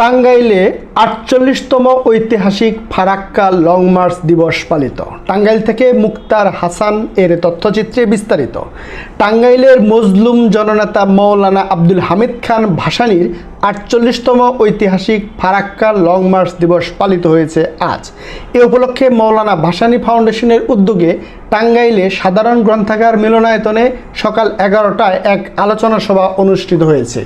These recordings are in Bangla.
টাঙ্গাইলে আটচল্লিশতম ঐতিহাসিক ফারাক্কা লং মার্চ দিবস পালিত। টাঙ্গাইল থেকে মুক্তার হাসান এর তথ্যচিত্রে বিস্তারিত। টাঙ্গাইলের মজলুম জননেতা মৌলানা আব্দুল হামিদ খান ভাসানীর আটচল্লিশতম ঐতিহাসিক ফারাক্কা লং মার্চ দিবস পালিত হয়েছে আজ। এ উপলক্ষে মৌলানা ভাসানী ফাউন্ডেশনের উদ্যোগে টাঙ্গাইলে সাধারণ গ্রন্থাগার মিলনায়তনে সকাল এগারোটায় এক আলোচনা সভা অনুষ্ঠিত হয়েছে।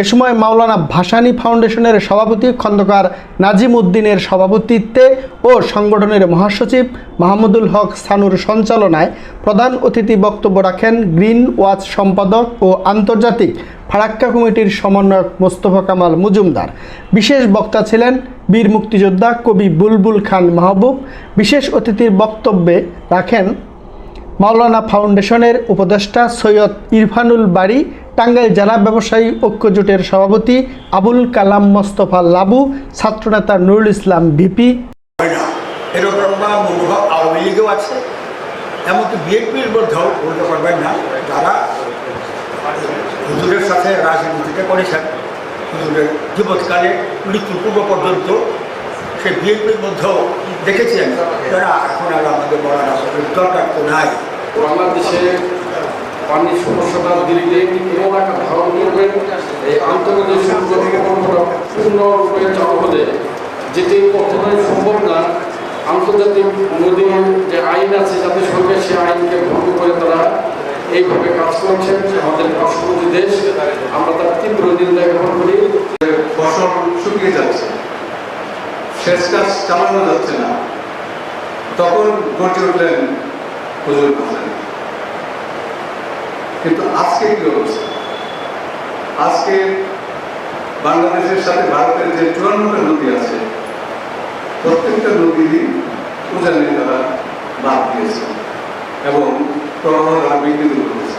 এ সময় মাওলানা ভাসানী ফাউন্ডেশনের সভাপতি খন্দকার নাজিম উদ্দিনের সভাপতিত্বে ও সংগঠনের মহাসচিব মাহমুদুল হক সানুর সঞ্চালনায় প্রধান অতিথি বক্তব্য রাখেন গ্রিন ওয়াচ সম্পাদক ও আন্তর্জাতিক ফারাক্কা কমিটির সমন্বয়ক মোস্তফা কামাল মজুমদার। বিশেষ বক্তা ছিলেন বীর মুক্তিযোদ্ধা কবি বুলবুল খান মাহবুব। বিশেষ অতিথির বক্তব্যে রাখেন মাওলানা ফাউন্ডেশনের উপদেষ্টা সৈয়দ ইরফানুল বাড়ি টাঙ্গাইল জেলা ব্যবসায়ী ঐক্য জোটের সভাপতি আবুল কালাম মোস্তফা লাবু, ছাত্রনেতা নুরুল ইসলাম মনোভাব আওয়ামী লীগেও আছে। এমনকি বিএনপির মধ্যেও বলতে পারবেন না, যারা হুজুরের সাথে রাজনীতিতে করেছেন। হুজুরের জীবৎকালে মৃত্যু পূর্ব পর্যন্ত সে বিএনপির মধ্যেও দেখেছেন যারা এখন আর আমাদের বলার আসলে দরকার তো নাই। বাংলাদেশে পানির সমস্যাটা দিল্লি এমন একটা ধারণ করবেন এই আন্তর্জাতিক সম্পর্কটা পূর্ণরূপে চালু হলে যেটি কখনোই সম্ভব না, আন্তর্জাতিক নদীর যে আইন আছে সঙ্গে সে আইনকে ভঙ্গ করে তারা এইভাবে কাজ করছেন আমাদের পার্শ্ববর্তী দেশ, আমরা তার তীব্র নিন্দা জ্ঞাপন করি। ফসল শুকিয়ে যাচ্ছে, সেচ কাজ চালানো যাচ্ছে না, তখন গর্জে উঠলেন হুজুর কিন্তু আজকে কি অবস্থা আজকে বাংলাদেশের সাথে ভারতের যে চুয়ান্নটা নদী আছে, প্রত্যেকটা নদীরই উজানি তারা বাদ দিয়েছে এবং প্রবাহ বিঘ্নিত করেছে।